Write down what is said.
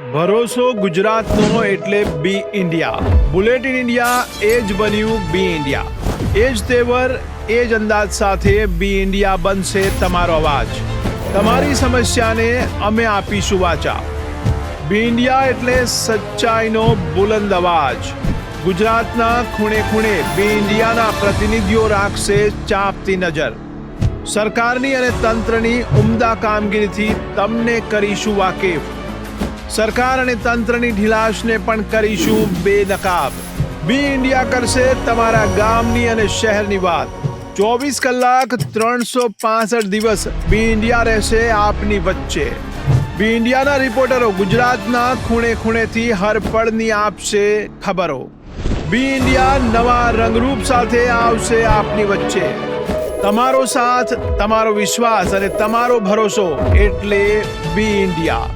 ભરોસો ગુજરાતનો એટલે બી ઇન્ડિયા. બુલેટિન ઇન્ડિયા, એ જ બન્યું બી ઇન્ડિયા. એ જ તેવર, એ જ અંદાજ સાથે બી ઇન્ડિયા બનશે તમારો અવાજ. તમારી સમસ્યાને અમે આપીશું વાચા. બી ઇન્ડિયા એટલે સચ્ચાઈનો બુલંદ અવાજ. ગુજરાતના ખૂણે ખૂણે બી ઇન્ડિયાના પ્રતિનિધિઓ રાખશે ચાપતી નજર. સરકારની અને તંત્રની ઉમદા કામગીરીથી તમને કરીશું વાકેફ. સરકાર અને તંત્રની ઢીલાશને પણ કરીશું બેનકાબ. બી ઇન્ડિયા કરશે તમારા ગામની અને શહેરની વાત. ચોવીસ કલાક ત્રણસો પાસઠ દિવસ બી ઇન્ડિયા રહેશે આપની વચ્ચે. બી ઇન્ડિયાના રિપોર્ટરો ગુજરાતના ખૂણે ખૂણેથી હરપળની આપશે ખબરો. બી ઇન્ડિયા નવા રંગરૂપ સાથે આવશે આપની વચ્ચે. તમારો સાથ, તમારો વિશ્વાસ અને તમારો ભરોસો એટલે બી ઇન્ડિયા.